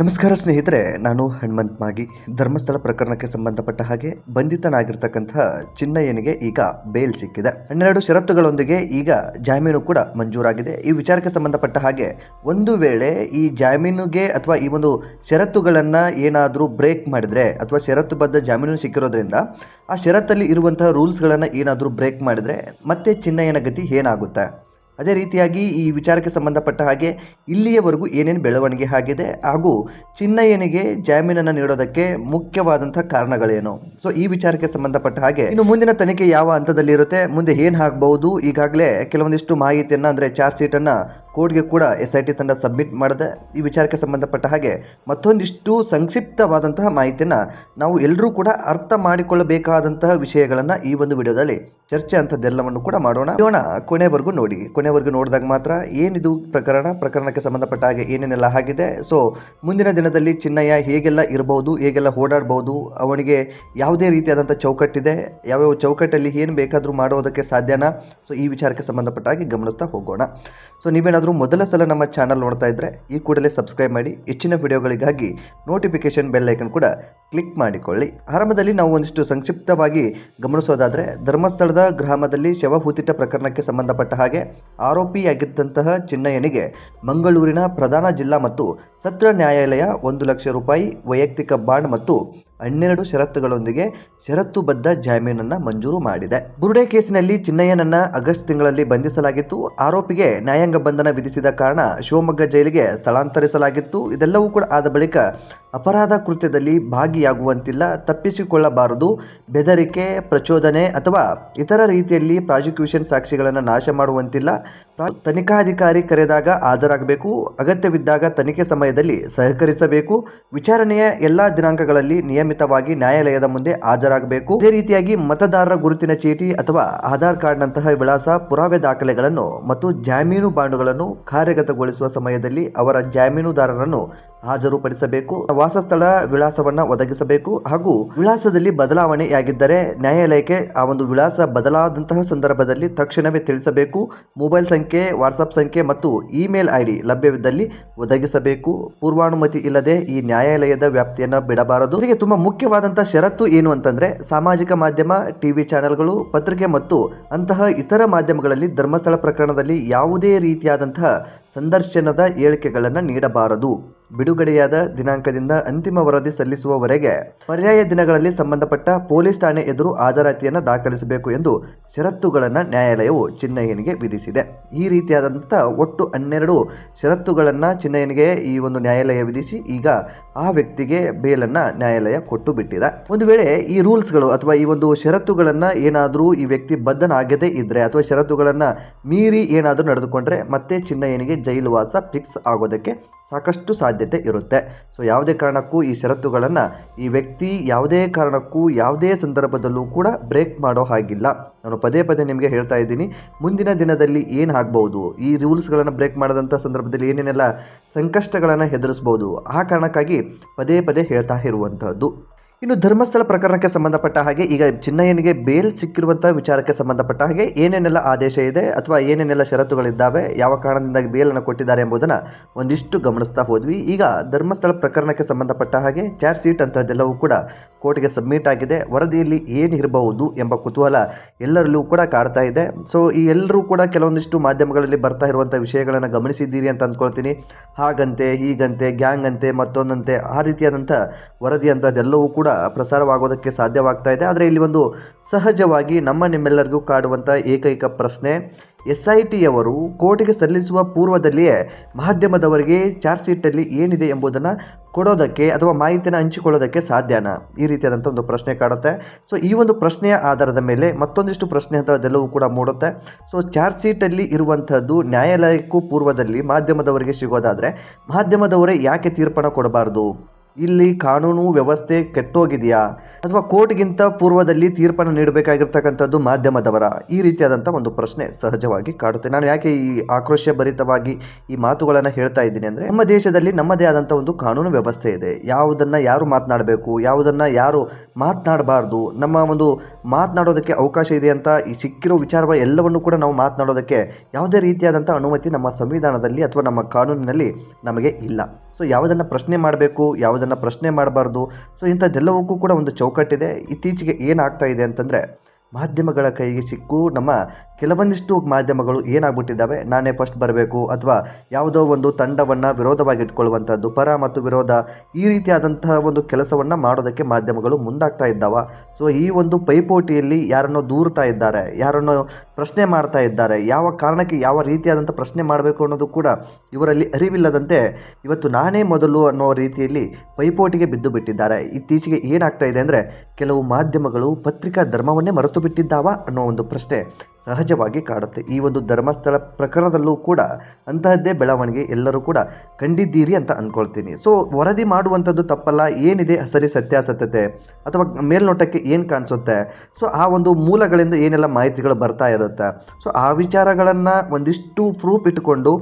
ನಮಸ್ಕಾರ ಸ್ನೇಹಿತರೆ, ನಾನು ಹನುಮಂತ್ ಮಾಗಿ. ಧರ್ಮಸ್ಥಳ ಪ್ರಕರಣಕ್ಕೆ ಸಂಬಂಧಪಟ್ಟ ಹಾಗೆ ಬಂಧಿತನಾಗಿರ್ತಕ್ಕಂತಹ ಚಿನ್ನಯ್ಯನಿಗೆ ಈಗ ಬೇಲ್ ಸಿಕ್ಕಿದೆ. ಹನ್ನೆರಡು ಷರತ್ತುಗಳೊಂದಿಗೆ ಈಗ ಜಾಮೀನು ಕೂಡ ಮಂಜೂರಾಗಿದೆ. ಈ ವಿಚಾರಕ್ಕೆ ಸಂಬಂಧಪಟ್ಟ ಹಾಗೆ ಒಂದು ವೇಳೆ ಈ ಜಾಮೀನುಗೆ ಅಥವಾ ಈ ಒಂದು ಷರತ್ತುಗಳನ್ನ ಏನಾದರೂ ಬ್ರೇಕ್ ಮಾಡಿದ್ರೆ ಅಥವಾ ಷರತ್ತುಬದ್ಧ ಜಾಮೀನು ಸಿಕ್ಕಿರೋದ್ರಿಂದ ಆ ಷರತ್ತಲ್ಲಿ ಇರುವಂತಹ ರೂಲ್ಸ್ಗಳನ್ನು ಏನಾದರೂ ಬ್ರೇಕ್ ಮಾಡಿದ್ರೆ ಮತ್ತೆ ಚಿನ್ನಯ್ಯನ ಗತಿ ಏನಾಗುತ್ತೆ? ಅದೇ ರೀತಿಯಾಗಿ ಈ ವಿಚಾರಕ್ಕೆ ಸಂಬಂಧಪಟ್ಟ ಹಾಗೆ ಇಲ್ಲಿಯವರೆಗೂ ಏನೇನು ಬೆಳವಣಿಗೆ ಆಗಿದೆ ಹಾಗೂ ಚಿನ್ನಯ್ಯನಿಗೆ ಜಾಮೀನನ್ನು ನೀಡೋದಕ್ಕೆ ಮುಖ್ಯವಾದಂಥ ಕಾರಣಗಳೇನು? ಸೊ ಈ ವಿಚಾರಕ್ಕೆ ಸಂಬಂಧಪಟ್ಟ ಹಾಗೆ ಇನ್ನು ಮುಂದಿನ ತನಿಖೆ ಯಾವ ಹಂತದಲ್ಲಿ ಇರುತ್ತೆ, ಮುಂದೆ ಏನು ಆಗಬಹುದು? ಈಗಾಗಲೇ ಕೆಲವೊಂದಿಷ್ಟು ಮಾಹಿತಿಯನ್ನು, ಅಂದರೆ ಚಾರ್ಜ್ ಶೀಟನ್ನು ಕೋರ್ಟ್ಗೆ ಕೂಡ ಎಸ್ ಐ ಟಿ ತಂಡ ಸಬ್ಮಿಟ್ ಮಾಡಿದೆ ಈ ವಿಚಾರಕ್ಕೆ ಸಂಬಂಧಪಟ್ಟ ಹಾಗೆ ಮತ್ತೊಂದಿಷ್ಟು ಸಂಕ್ಷಿಪ್ತವಾದಂತಹ ಮಾಹಿತಿಯನ್ನು ನಾವು ಎಲ್ಲರೂ ಕೂಡ ಅರ್ಥ ಮಾಡಿಕೊಳ್ಳಬೇಕಾದಂತಹ ವಿಷಯಗಳನ್ನು ಈ ಒಂದು ವಿಡಿಯೋದಲ್ಲಿ ಚರ್ಚೆ ಅಂಥದ್ದೆಲ್ಲವನ್ನು ಕೂಡ ಮಾಡೋಣ. ನೋಡೋಣ, ಕೊನೆವರೆಗೂ ನೋಡಿ. ಕೊನೆವರೆಗೂ ನೋಡಿದಾಗ ಮಾತ್ರ ಏನಿದು ಪ್ರಕರಣ? ಪ್ರಕರಣಕ್ಕೆ ಸಂಬಂಧಪಟ್ಟ ಹಾಗೆ ಏನೇನೆಲ್ಲ ಆಗಿದೆ? ಸೊ ಮುಂದಿನ ದಿನದಲ್ಲಿ ಚಿನ್ನಯ್ಯ ಹೇಗೆಲ್ಲ ಇರಬಹುದು ಹೇಗೆಲ್ಲ ಓಡಾಡಬಹುದು ಅವನಿಗೆ ಯಾವುದೇ ರೀತಿಯಾದಂಥ ಚೌಕಟ್ಟಿದೆ, ಯಾವ್ಯಾವ ಚೌಕಟ್ಟಲ್ಲಿ ಏನು ಬೇಕಾದರೂ ಮಾಡೋದಕ್ಕೆ ಸಾಧ್ಯನಾ? ಸೊ ಈ ವಿಚಾರಕ್ಕೆ ಸಂಬಂಧಪಟ್ಟ ಹಾಗೆ ಗಮನಿಸ್ತಾ ಹೋಗೋಣ. ಸೊ ನೀವೇನಾದರೂ ಮೊದಲ ಸಲ ನಮ್ಮ ಚಾನಲ್ ನೋಡ್ತಾ ಇದ್ದರೆ ಈ ಕೂಡಲೇ ಸಬ್ಸ್ಕ್ರೈಬ್ ಮಾಡಿ, ಹೆಚ್ಚಿನ ವಿಡಿಯೋಗಳಿಗಾಗಿ ನೋಟಿಫಿಕೇಶನ್ ಬೆಲ್ ಐಕನ್ ಕೂಡ ಕ್ಲಿಕ್ ಮಾಡಿಕೊಳ್ಳಿ. ಆರಂಭದಲ್ಲಿ ನಾವು ಒಂದಿಷ್ಟು ಸಂಕ್ಷಿಪ್ತವಾಗಿ ಗಮನಿಸೋದಾದರೆ, ಧರ್ಮಸ್ಥಳದ ಗ್ರಾಮದಲ್ಲಿ ಶವ ಹೂತಿಟ್ಟ ಪ್ರಕರಣಕ್ಕೆ ಸಂಬಂಧಪಟ್ಟ ಹಾಗೆ ಆರೋಪಿಯಾಗಿದ್ದಂತಹ ಚಿನ್ನಯ್ಯನಿಗೆ ಮಂಗಳೂರಿನ ಪ್ರಧಾನ ಜಿಲ್ಲಾ ಮತ್ತು ಸತ್ರ ನ್ಯಾಯಾಲಯ ಒಂದು ಲಕ್ಷ ರೂಪಾಯಿ ವೈಯಕ್ತಿಕ ಬಾಂಡ್ ಮತ್ತು ಹನ್ನೆರಡು ಷರತ್ತುಗಳೊಂದಿಗೆ ಷರತ್ತುಬದ್ಧ ಜಾಮೀನನ್ನು ಮಂಜೂರು ಮಾಡಿದೆ. ಬುರುಡೆ ಕೇಸಿನಲ್ಲಿ ಚಿನ್ನಯ್ಯನನ್ನ ಆಗಸ್ಟ್ ತಿಂಗಳಲ್ಲಿ ಬಂಧಿಸಲಾಗಿತ್ತು. ಆರೋಪಿಗೆ ನ್ಯಾಯಾಂಗ ಬಂಧನ ವಿಧಿಸಿದ ಕಾರಣ ಶಿವಮೊಗ್ಗ ಜೈಲಿಗೆ ಸ್ಥಳಾಂತರಿಸಲಾಗಿತ್ತು. ಇದೆಲ್ಲವೂ ಕೂಡ ಆದ ಬಳಿಕ ಅಪರಾಧ ಕೃತ್ಯದಲ್ಲಿ ಭಾಗಿಯಾಗುವಂತಿಲ್ಲ, ತಪ್ಪಿಸಿಕೊಳ್ಳಬಾರದು, ಬೆದರಿಕೆ, ಪ್ರಚೋದನೆ ಅಥವಾ ಇತರ ರೀತಿಯಲ್ಲಿ ಪ್ರಾಸಿಕ್ಯೂಷನ್ ಸಾಕ್ಷಿಗಳನ್ನು ನಾಶ ಮಾಡುವಂತಿಲ್ಲ. ತನಿಖಾಧಿಕಾರಿ ಕರೆದಾಗ ಹಾಜರಾಗಬೇಕು, ಅಗತ್ಯವಿದ್ದಾಗ ತನಿಖೆ ಸಮಯದಲ್ಲಿ ಸಹಕರಿಸಬೇಕು. ವಿಚಾರಣೆಯ ಎಲ್ಲ ದಿನಾಂಕಗಳಲ್ಲಿ ನಿಯಮಿತವಾಗಿ ನ್ಯಾಯಾಲಯದ ಮುಂದೆ ಹಾಜರಾಗಬೇಕು. ಇದೇ ರೀತಿಯಾಗಿ ಮತದಾರರ ಗುರುತಿನ ಚೀಟಿ ಅಥವಾ ಆಧಾರ್ ಕಾರ್ಡ್ನಂತಹ ವಿಳಾಸ, ಪುರಾವೆ ದಾಖಲೆಗಳನ್ನು ಮತ್ತು ಜಾಮೀನು ಬಾಂಡುಗಳನ್ನು ಕಾರ್ಯಗತಗೊಳಿಸುವ ಸಮಯದಲ್ಲಿ ಅವರ ಜಾಮೀನುದಾರರನ್ನು ಹಾಜರುಪಡಿಸಬೇಕು. ವಾಸಸ್ಥಳ ವಿಳಾಸವನ್ನು ಒದಗಿಸಬೇಕು. ಹಾಗೂ ವಿಳಾಸದಲ್ಲಿ ಬದಲಾವಣೆಯಾಗಿದ್ದರೆ ನ್ಯಾಯಾಲಯಕ್ಕೆ ಆ ಒಂದು ವಿಳಾಸ ಬದಲಾದಂತಹ ಸಂದರ್ಭದಲ್ಲಿ ತಕ್ಷಣವೇ ತಿಳಿಸಬೇಕು. ಮೊಬೈಲ್ ಸಂಖ್ಯೆ ವಾಟ್ಸಪ್ ಸಂಖ್ಯೆ ಮತ್ತು ಇಮೇಲ್ ಐ ಡಿ ಲಭ್ಯವಿದ್ದಲ್ಲಿ ಒದಗಿಸಬೇಕು. ಪೂರ್ವಾನುಮತಿ ಇಲ್ಲದೆ ಈ ನ್ಯಾಯಾಲಯದ ವ್ಯಾಪ್ತಿಯನ್ನು ಬಿಡಬಾರದು. ಜೊತೆಗೆ ತುಂಬಾ ಮುಖ್ಯವಾದಂತಹ ಷರತ್ತು ಏನು ಅಂತಂದ್ರೆ ಸಾಮಾಜಿಕ ಮಾಧ್ಯಮ, ಟಿವಿ ಚಾನೆಲ್ಗಳು, ಪತ್ರಿಕೆ ಮತ್ತು ಅಂತಹ ಇತರ ಮಾಧ್ಯಮಗಳಲ್ಲಿ ಧರ್ಮಸ್ಥಳ ಪ್ರಕರಣದಲ್ಲಿ ಯಾವುದೇ ರೀತಿಯಾದಂತಹ ಸಂದರ್ಶನದ ಹೇಳಿಕೆಗಳನ್ನು ನೀಡಬಾರದು. ಬಿಡುಗಡೆಯಾದ ದಿನಾಂಕದಿಂದ ಅಂತಿಮ ವರದಿ ಸಲ್ಲಿಸುವವರೆಗೆ ಪರ್ಯಾಯ ದಿನಗಳಲ್ಲಿ ಸಂಬಂಧಪಟ್ಟ ಪೊಲೀಸ್ ಠಾಣೆ ಎದುರು ಹಾಜರಾತಿಯನ್ನು ದಾಖಲಿಸಬೇಕು ಎಂದು ಷರತ್ತುಗಳನ್ನು ನ್ಯಾಯಾಲಯವು ಚಿನ್ನಯ್ಯನಿಗೆ ವಿಧಿಸಿದೆ. ಈ ರೀತಿಯಾದಂಥ ಒಟ್ಟು ಹನ್ನೆರಡು ಷರತ್ತುಗಳನ್ನು ಚಿನ್ನಯ್ಯನಿಗೆ ಈ ಒಂದು ನ್ಯಾಯಾಲಯ ವಿಧಿಸಿ ಈಗ ಆ ವ್ಯಕ್ತಿಗೆ ಬೇಲನ್ನು ನ್ಯಾಯಾಲಯ ಕೊಟ್ಟು ಬಿಟ್ಟಿದೆ. ಒಂದು ವೇಳೆ ಈ ರೂಲ್ಸ್ಗಳು ಅಥವಾ ಈ ಒಂದು ಷರತ್ತುಗಳನ್ನು ಏನಾದರೂ ಈ ವ್ಯಕ್ತಿ ಬದ್ಧನಾಗದೇ ಇದ್ದರೆ ಅಥವಾ ಷರತ್ತುಗಳನ್ನು ಮೀರಿ ಏನಾದರೂ ನಡೆದುಕೊಂಡ್ರೆ ಮತ್ತೆ ಚಿನ್ನಯ್ಯನಿಗೆ ಜೈಲುವಾಸ ಫಿಕ್ಸ್ ಆಗೋದಕ್ಕೆ ಸಾಕಷ್ಟು ಸಾಧ್ಯತೆ ಇರುತ್ತೆ. ಸೊ ಯಾವುದೇ ಕಾರಣಕ್ಕೂ ಈ ಷರತ್ತುಗಳನ್ನು ಈ ವ್ಯಕ್ತಿ ಯಾವುದೇ ಕಾರಣಕ್ಕೂ ಯಾವುದೇ ಸಂದರ್ಭದಲ್ಲೂ ಕೂಡ ಬ್ರೇಕ್ ಮಾಡೋ ಹಾಗಿಲ್ಲ. ನಾನು ಪದೇ ಪದೇ ನಿಮಗೆ ಹೇಳ್ತಾ ಇದ್ದೀನಿ, ಮುಂದಿನ ದಿನದಲ್ಲಿ ಏನು ಆಗ್ಬೋದು ಈ ರೂಲ್ಸ್ಗಳನ್ನು ಬ್ರೇಕ್ ಮಾಡಿದಂಥ ಸಂದರ್ಭದಲ್ಲಿ ಏನೇನೆಲ್ಲ ಸಂಕಷ್ಟಗಳನ್ನು ಎದುರಿಸ್ಬೋದು ಆ ಕಾರಣಕ್ಕಾಗಿ ಪದೇ ಪದೇ ಹೇಳ್ತಾ ಇರುವಂತಹದ್ದು. ಇನ್ನು ಧರ್ಮಸ್ಥಳ ಪ್ರಕರಣಕ್ಕೆ ಸಂಬಂಧಪಟ್ಟ ಹಾಗೆ ಈಗ ಚಿನ್ನಯ್ಯನಿಗೆ ಬೇಲ್ ಸಿಕ್ಕಿರುವಂತಹ ವಿಚಾರಕ್ಕೆ ಸಂಬಂಧಪಟ್ಟ ಹಾಗೆ ಏನೇನೆಲ್ಲ ಆದೇಶ ಇದೆ ಅಥವಾ ಏನೇನೆಲ್ಲ ಷರತ್ತುಗಳಿದ್ದಾವೆ, ಯಾವ ಕಾರಣದಿಂದಾಗಿ ಬೇಲನ್ನು ಕೊಟ್ಟಿದ್ದಾರೆ ಎಂಬುದನ್ನು ಒಂದಿಷ್ಟು ಗಮನಿಸ್ತಾ ಹೋದ್ವಿ. ಈಗ ಧರ್ಮಸ್ಥಳ ಪ್ರಕರಣಕ್ಕೆ ಸಂಬಂಧಪಟ್ಟ ಹಾಗೆ ಚಾರ್ಜ್ ಶೀಟ್ ಅಂತಹದ್ದೆಲ್ಲವೂ ಕೂಡ ಕೋರ್ಟ್ಗೆ ಸಬ್ಮಿಟ್ ಆಗಿದೆ. ವರದಿಯಲ್ಲಿ ಏನು ಇರಬಹುದು ಎಂಬ ಕುತೂಹಲ ಎಲ್ಲರಲ್ಲೂ ಕೂಡ ಕಾಡ್ತಾ ಇದೆ. ಸೊ ಈ ಎಲ್ಲರೂ ಕೂಡ ಕೆಲವೊಂದಿಷ್ಟು ಮಾಧ್ಯಮಗಳಲ್ಲಿ ಬರ್ತಾ ಇರುವಂಥ ವಿಷಯಗಳನ್ನು ಗಮನಿಸಿದ್ದೀರಿ ಅಂತ ಅಂದ್ಕೊಳ್ತೀನಿ ಹಾಗಂತೆ ಹೀಗಂತೆ ಗ್ಯಾಂಗ್ ಅಂತೆ ಮತ್ತೊಂದಂತೆ ಆ ರೀತಿಯಾದಂಥ ವರದಿ ಅಂಥದ್ದೆಲ್ಲವೂ ಕೂಡ ಪ್ರಸಾರವಾಗೋದಕ್ಕೆ ಸಾಧ್ಯವಾಗ್ತಾ ಇದೆ. ಆದರೆ ಇಲ್ಲಿ ಒಂದು ಸಹಜವಾಗಿ ನಮ್ಮ ನಿಮ್ಮೆಲ್ಲರಿಗೂ ಕಾಡುವಂಥ ಏಕೈಕ ಪ್ರಶ್ನೆ ಎಸ್ ಐ ಟಿಯವರು ಕೋರ್ಟಿಗೆ ಸಲ್ಲಿಸುವ ಪೂರ್ವದಲ್ಲಿಯೇ ಮಾಧ್ಯಮದವರಿಗೆ ಚಾರ್ಜ್ ಶೀಟಲ್ಲಿ ಏನಿದೆ ಎಂಬುದನ್ನು ಕೊಡೋದಕ್ಕೆ ಅಥವಾ ಮಾಹಿತಿಯನ್ನು ಹಂಚಿಕೊಳ್ಳೋದಕ್ಕೆ ಸಾಧ್ಯನಾ? ಈ ರೀತಿಯಾದಂಥ ಒಂದು ಪ್ರಶ್ನೆ ಕಾಡುತ್ತೆ. ಸೊ ಈ ಒಂದು ಪ್ರಶ್ನೆಯ ಆಧಾರದ ಮೇಲೆ ಮತ್ತೊಂದಿಷ್ಟು ಪ್ರಶ್ನೆ ಅಂಥದ್ದೆಲ್ಲವೂ ಕೂಡ ಮೂಡುತ್ತೆ. ಸೊ ಚಾರ್ಜ್ ಶೀಟಲ್ಲಿ ಇರುವಂಥದ್ದು ನ್ಯಾಯಾಲಯಕ್ಕೂ ಪೂರ್ವದಲ್ಲಿ ಮಾಧ್ಯಮದವರಿಗೆ ಸಿಗೋದಾದರೆ ಮಾಧ್ಯಮದವರೇ ಯಾಕೆ ತೀರ್ಪನ್ನು ಕೊಡಬಾರ್ದು? ಇಲ್ಲಿ ಕಾನೂನು ವ್ಯವಸ್ಥೆ ಕೆಟ್ಟೋಗಿದೆಯಾ? ಅಥವಾ ಕೋರ್ಟ್ಗಿಂತ ಪೂರ್ವದಲ್ಲಿ ತೀರ್ಪನ್ನು ನೀಡಬೇಕಾಗಿರ್ತಕ್ಕಂಥದ್ದು ಮಾಧ್ಯಮದವರ? ಈ ರೀತಿಯಾದಂಥ ಒಂದು ಪ್ರಶ್ನೆ ಸಹಜವಾಗಿ ಕಾಡುತ್ತೆ. ನಾನು ಯಾಕೆ ಈ ಆಕ್ರೋಶ ಭರಿತವಾಗಿ ಈ ಮಾತುಗಳನ್ನು ಹೇಳ್ತಾ ಇದ್ದೀನಿ ಅಂದರೆ, ನಮ್ಮ ದೇಶದಲ್ಲಿ ನಮ್ಮದೇ ಆದಂಥ ಒಂದು ಕಾನೂನು ವ್ಯವಸ್ಥೆ ಇದೆ. ಯಾವುದನ್ನು ಯಾರು ಮಾತನಾಡಬೇಕು? ಯಾವುದನ್ನು ಯಾರು ಮಾತನಾಡಬಾರ್ದು? ನಮ್ಮ ಒಂದು ಮಾತನಾಡೋದಕ್ಕೆ ಅವಕಾಶ ಇದೆ ಅಂತ ಈ ಸಿಕ್ಕಿರೋ ವಿಚಾರವ ಎಲ್ಲವನ್ನು ಕೂಡ ನಾವು ಮಾತನಾಡೋದಕ್ಕೆ ಯಾವುದೇ ರೀತಿಯಾದಂಥ ಅನುಮತಿ ನಮ್ಮ ಸಂವಿಧಾನದಲ್ಲಿ ಅಥವಾ ನಮ್ಮ ಕಾನೂನಿನಲ್ಲಿ ನಮಗೆ ಇಲ್ಲ. ಸೊ ಯಾವುದನ್ನು ಪ್ರಶ್ನೆ ಮಾಡಬೇಕು, ಯಾವುದನ್ನು ಪ್ರಶ್ನೆ ಮಾಡಬಾರ್ದು ಸೊ ಇಂಥದ್ದೆಲ್ಲವಕ್ಕೂ ಕೂಡ ಒಂದು ಚೌಕಟ್ಟಿದೆ. ಇತ್ತೀಚೆಗೆ ಏನಾಗ್ತಾ ಇದೆ ಅಂತಂದರೆ, ಮಾಧ್ಯಮಗಳ ಕೈಗೆ ಸಿಕ್ಕು ನಮ್ಮ ಕೆಲವೊಂದಿಷ್ಟು ಮಾಧ್ಯಮಗಳು ಏನಾಗ್ಬಿಟ್ಟಿದ್ದಾವೆ, ನಾನೇ ಫಸ್ಟ್ ಬರಬೇಕು ಅಥವಾ ಯಾವುದೋ ಒಂದು ತಂಡವನ್ನು ವಿರೋಧವಾಗಿಟ್ಕೊಳ್ಳುವಂಥದ್ದು, ಪರ ಮತ್ತು ವಿರೋಧ ಈ ರೀತಿಯಾದಂತಹ ಒಂದು ಕೆಲಸವನ್ನು ಮಾಡೋದಕ್ಕೆ ಮಾಧ್ಯಮಗಳು ಮುಂದಾಗ್ತಾ ಇದ್ದಾವೆ. ಸೊ ಈ ಒಂದು ಪೈಪೋಟಿಯಲ್ಲಿ ಯಾರನ್ನೋ ದೂರ್ತಾ ಇದ್ದಾರೆ, ಯಾರನ್ನೋ ಪ್ರಶ್ನೆ ಮಾಡ್ತಾ ಇದ್ದಾರೆ, ಯಾವ ಕಾರಣಕ್ಕೆ ಯಾವ ರೀತಿಯಾದಂಥ ಪ್ರಶ್ನೆ ಮಾಡಬೇಕು ಅನ್ನೋದು ಕೂಡ ಇವರಲ್ಲಿ ಅರಿವಿಲ್ಲದಂತೆ ಇವತ್ತು ನಾನೇ ಮೊದಲು ಅನ್ನೋ ರೀತಿಯಲ್ಲಿ ಪೈಪೋಟಿಗೆ ಬಿದ್ದು ಬಿಟ್ಟಿದ್ದಾರೆ. ಇತ್ತೀಚೆಗೆ ಏನಾಗ್ತಾ ಇದೆ ಅಂದರೆ ಕೆಲವು ಮಾಧ್ಯಮಗಳು ಪತ್ರಿಕಾ ಧರ್ಮವನ್ನೇ ಮರೆತು ಬಿಟ್ಟಿದ್ದಾವ ಅನ್ನೋ ಒಂದು ಪ್ರಶ್ನೆ. ಸಹಜವಾಗಿ ಕಾಡುತ್ತೆ. ಈ ಒಂದು ಧರ್ಮಸ್ಥಳ ಪ್ರಕರಣದಲ್ಲೂ ಕೂಡ ಅಂತಹದ್ದೇ ಬೆಳವಣಿಗೆ ಎಲ್ಲರೂ ಕೂಡ ಕಂಡಿದ್ದೀರಿ ಅಂತ ಅಂದ್ಕೊಳ್ತೀನಿ ಸೊ ವರದಿ ಮಾಡುವಂಥದ್ದು ತಪ್ಪಲ್ಲ, ಏನಿದೆ ಸರಿ ಸತ್ಯಾಸತ್ಯತೆ ಅಥವಾ ಮೇಲ್ನೋಟಕ್ಕೆ ಏನು ಕಾಣಿಸುತ್ತೆ? ಸೊ ಆ ಒಂದು ಮೂಲಗಳಿಂದ ಏನೆಲ್ಲ ಮಾಹಿತಿಗಳು ಬರ್ತಾ ಇರುತ್ತೆ? ಸೊ ಆ ವಿಚಾರಗಳನ್ನು ಒಂದಿಷ್ಟು ಪ್ರೂಫ್ ಇಟ್ಟುಕೊಂಡು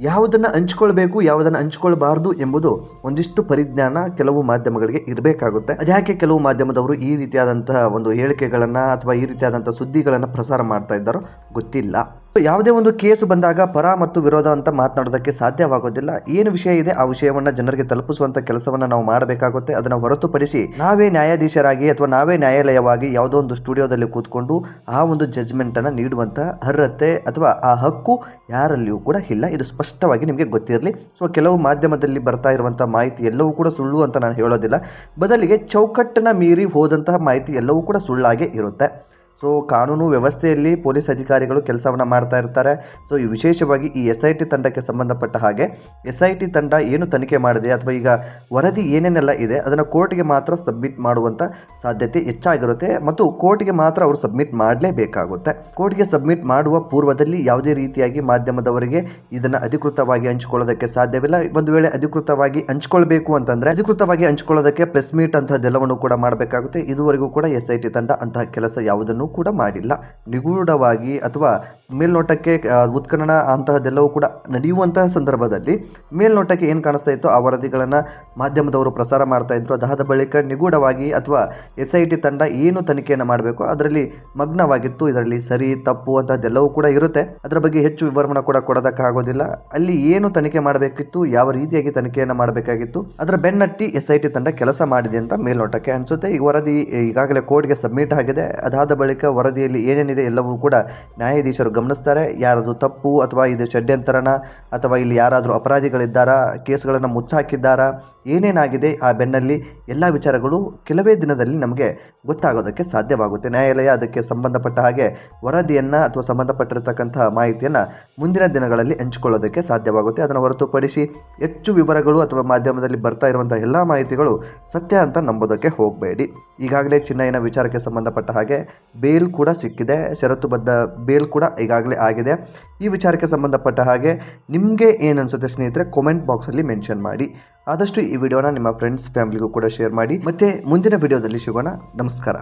ಯಾವುದನ್ನು ಹಂಚ್ಕೊಳ್ಬೇಕು, ಯಾವುದನ್ನು ಹಂಚ್ಕೊಳ್ಬಾರ್ದು ಎಂಬುದು ಒಂದಿಷ್ಟು ಪರಿಜ್ಞಾನ ಕೆಲವು ಮಾಧ್ಯಮಗಳಿಗೆ ಇರಬೇಕಾಗುತ್ತೆ. ಅದ್ಯಾಕೆ ಕೆಲವು ಮಾಧ್ಯಮದವರು ಈ ರೀತಿಯಾದಂತಹ ಒಂದು ಹೇಳಿಕೆಗಳನ್ನು ಅಥವಾ ಈ ರೀತಿಯಾದಂಥ ಸುದ್ದಿಗಳನ್ನು ಪ್ರಸಾರ ಮಾಡ್ತಾ ಇದ್ದಾರೋ ಗೊತ್ತಿಲ್ಲ. ಯಾವುದೇ ಒಂದು ಕೇಸ್ ಬಂದಾಗ ಪರ ಮತ್ತು ವಿರೋಧ ಅಂತ ಮಾತನಾಡೋದಕ್ಕೆ ಸಾಧ್ಯವಾಗೋದಿಲ್ಲ. ಏನು ವಿಷಯ ಇದೆ ಆ ವಿಷಯವನ್ನು ಜನರಿಗೆ ತಲುಪಿಸುವಂಥ ಕೆಲಸವನ್ನು ನಾವು ಮಾಡಬೇಕಾಗುತ್ತೆ. ಅದನ್ನು ಹೊರತುಪಡಿಸಿ ನಾವೇ ನ್ಯಾಯಾಧೀಶರಾಗಿ ಅಥವಾ ನಾವೇ ನ್ಯಾಯಾಲಯವಾಗಿ ಯಾವುದೋ ಒಂದು ಸ್ಟುಡಿಯೋದಲ್ಲಿ ಕೂತ್ಕೊಂಡು ಆ ಒಂದು ಜಜ್ಮೆಂಟನ್ನು ನೀಡುವಂಥ ಅರ್ಹತೆ ಅಥವಾ ಆ ಹಕ್ಕು ಯಾರಲ್ಲಿಯೂ ಕೂಡ ಇಲ್ಲ. ಇದು ಸ್ಪಷ್ಟವಾಗಿ ನಿಮಗೆ ಗೊತ್ತಿರಲಿ. ಸೊ ಕೆಲವು ಮಾಧ್ಯಮದಲ್ಲಿ ಬರ್ತಾ ಇರುವಂಥ ಮಾಹಿತಿ ಎಲ್ಲವೂ ಕೂಡ ಸುಳ್ಳು ಅಂತ ನಾನು ಹೇಳೋದಿಲ್ಲ. ಬದಲಿಗೆ ಚೌಕಟ್ಟನ್ನು ಮೀರಿ ಹೋದಂತಹ ಮಾಹಿತಿ ಎಲ್ಲವೂ ಕೂಡ ಸುಳ್ಳಾಗೇ ಇರುತ್ತೆ. ಸೊ ಕಾನೂನು ವ್ಯವಸ್ಥೆಯಲ್ಲಿ ಪೊಲೀಸ್ ಅಧಿಕಾರಿಗಳು ಕೆಲಸವನ್ನು ಮಾಡ್ತಾ ಇರ್ತಾರೆ. ಸೊ ಈ ವಿಶೇಷವಾಗಿ ಈ ಎಸ್ ಐ ಟಿ ತಂಡಕ್ಕೆ ಸಂಬಂಧಪಟ್ಟ ಹಾಗೆ ಎಸ್ ಐ ಟಿ ತಂಡ ಏನು ತನಿಖೆ ಮಾಡಿದೆ ಅಥವಾ ಈಗ ವರದಿ ಏನೇನೆಲ್ಲ ಇದೆ, ಅದನ್ನು ಕೋರ್ಟ್ಗೆ ಮಾತ್ರ ಸಬ್ಮಿಟ್ ಮಾಡುವಂಥ ಸಾಧ್ಯತೆ ಹೆಚ್ಚಾಗಿರುತ್ತೆ ಮತ್ತು ಕೋರ್ಟ್ಗೆ ಮಾತ್ರ ಅವರು ಸಬ್ಮಿಟ್ ಮಾಡಲೇಬೇಕಾಗುತ್ತೆ. ಕೋರ್ಟ್ಗೆ ಸಬ್ಮಿಟ್ ಮಾಡುವ ಪೂರ್ವದಲ್ಲಿ ಯಾವುದೇ ರೀತಿಯಾಗಿ ಮಾಧ್ಯಮದವರಿಗೆ ಇದನ್ನು ಅಧಿಕೃತವಾಗಿ ಹಂಚಿಕೊಳ್ಳೋದಕ್ಕೆ ಸಾಧ್ಯವಿಲ್ಲ. ಒಂದು ವೇಳೆ ಅಧಿಕೃತವಾಗಿ ಹಂಚಿಕೊಳ್ಬೇಕು ಅಂತಂದರೆ, ಅಧಿಕೃತವಾಗಿ ಹಂಚಿಕೊಳ್ಳೋದಕ್ಕೆ ಪ್ರೆಸ್ ಮೀಟ್ ಅಂತಹದ್ದೆಲ್ಲವನ್ನು ಕೂಡ ಮಾಡಬೇಕಾಗುತ್ತೆ. ಇದುವರೆಗೂ ಕೂಡ ಎಸ್ ಐ ಟಿ ತಂಡ ಅಂತಹ ಕೆಲಸ ಯಾವುದನ್ನು ಕೂಡ ಮಾಡಿಲ್ಲ. ನಿಗೂಢವಾಗಿ ಅಥವಾ ಮೇಲ್ನೋಟಕ್ಕೆ ಉತ್ಖನನ ಅಂತಹದ್ದೆಲ್ಲವೂ ಕೂಡ ನಡೆಯುವಂತಹ ಸಂದರ್ಭದಲ್ಲಿ ಮೇಲ್ನೋಟಕ್ಕೆ ಏನು ಕಾಣಿಸ್ತಾ ಇತ್ತು? ಆ ವರದಿಗಳನ್ನು ಮಾಧ್ಯಮದವರು ಪ್ರಸಾರ ಮಾಡ್ತಾ ಇದ್ರು. ಅದಾದ ಬಳಿಕ ನಿಗೂಢವಾಗಿ ಅಥವಾ ಎಸ್ ಐ ಟಿ ತಂಡ ಏನು ತನಿಖೆಯನ್ನು ಮಾಡಬೇಕು? ಅದರಲ್ಲಿ ಮಗ್ನವಾಗಿತ್ತು. ಇದರಲ್ಲಿ ಸರಿ, ತಪ್ಪು ಅಂತಹದ್ದೆಲ್ಲವೂ ಕೂಡ ಇರುತ್ತೆ. ಅದರ ಬಗ್ಗೆ ಹೆಚ್ಚು ವಿವರಣೆ ಕೂಡ ಕೊಡೋದಕ್ಕಾಗೋದಿಲ್ಲ. ಅಲ್ಲಿ ಏನು ತನಿಖೆ ಮಾಡಬೇಕಿತ್ತು? ಯಾವ ರೀತಿಯಾಗಿ ತನಿಖೆಯನ್ನು ಮಾಡಬೇಕಾಗಿತ್ತು? ಅದರ ಬೆನ್ನಟ್ಟಿ ಎಸ್ ಐ ಟಿ ತಂಡ ಕೆಲಸ ಮಾಡಿದೆ ಅಂತ ಮೇಲ್ನೋಟಕ್ಕೆ ಅನಿಸುತ್ತೆ. ಈ ವರದಿ ಈಗಾಗಲೇ ಕೋರ್ಟ್ಗೆ ಸಬ್ಮಿಟ್ ಆಗಿದೆ. ಅದಾದ ಬಳಿಕ ವರದಿಯಲ್ಲಿ ಏನೇನಿದೆ ಎಲ್ಲವೂ ಕೂಡ ನ್ಯಾಯಾಧೀಶರು ಗಮನಿಸ್ತಾರೆ. ಯಾರದು ತಪ್ಪು ಅಥವಾ ಇದು ಷಡ್ಯಂತ್ರನ ಅಥವಾ ಇಲ್ಲಿ ಯಾರಾದರೂ ಅಪರಾಧಿಗಳಿದ್ದಾರಾ, ಕೇಸ್ಗಳನ್ನು ಮುಚ್ಚಾಕಿದ್ದಾರಾ ಏನೇನಾಗಿದೆ ಆ ಬೆನ್ನಲ್ಲಿ ಎಲ್ಲ ವಿಚಾರಗಳು ಕೆಲವೇ ದಿನದಲ್ಲಿ ನಮಗೆ ಗೊತ್ತಾಗೋದಕ್ಕೆ ಸಾಧ್ಯವಾಗುತ್ತೆ. ನ್ಯಾಯಾಲಯ ಅದಕ್ಕೆ ಸಂಬಂಧಪಟ್ಟ ಹಾಗೆ ವರದಿಯನ್ನು ಅಥವಾ ಸಂಬಂಧಪಟ್ಟಿರತಕ್ಕಂತಹ ಮಾಹಿತಿಯನ್ನು ಮುಂದಿನ ದಿನಗಳಲ್ಲಿ ಹಂಚಿಕೊಳ್ಳೋದಕ್ಕೆ ಸಾಧ್ಯವಾಗುತ್ತೆ. ಅದನ್ನು ಹೊರತುಪಡಿಸಿ ಹೆಚ್ಚು ವಿವರಗಳು ಅಥವಾ ಮಾಧ್ಯಮದಲ್ಲಿ ಬರ್ತಾ ಇರುವಂಥ ಎಲ್ಲ ಮಾಹಿತಿಗಳು ಸತ್ಯ ಅಂತ ನಂಬೋದಕ್ಕೆ ಹೋಗಬೇಡಿ. ಈಗಾಗಲೇ ಚಿನ್ನಯ್ಯನ ವಿಚಾರಕ್ಕೆ ಸಂಬಂಧಪಟ್ಟ ಹಾಗೆ ಬೇಲ್ ಕೂಡ ಸಿಕ್ಕಿದೆ. ಷರತ್ತುಬದ್ಧ ಬೇಲ್ ಕೂಡ ಈಗಾಗಲೇ ಆಗಿದೆ. ಈ ವಿಚಾರಕ್ಕೆ ಸಂಬಂಧಪಟ್ಟ ಹಾಗೆ ನಿಮಗೆ ಏನು ಅನಿಸುತ್ತೆ ಸ್ನೇಹಿತರೆ ಕಾಮೆಂಟ್ ಬಾಕ್ಸಲ್ಲಿ ಮೆನ್ಷನ್ ಮಾಡಿ. ಆದಷ್ಟು ಈ ವಿಡಿಯೋನ ನಿಮ್ಮ ಫ್ರೆಂಡ್ಸ್ ಫ್ಯಾಮಿಲಿಗೂ ಕೂಡ ಶೇರ್ ಮಾಡಿ. ಮತ್ತೆ ಮುಂದಿನ ವಿಡಿಯೋದಲ್ಲಿ ಸಿಗೋಣ. ನಮಸ್ಕಾರ.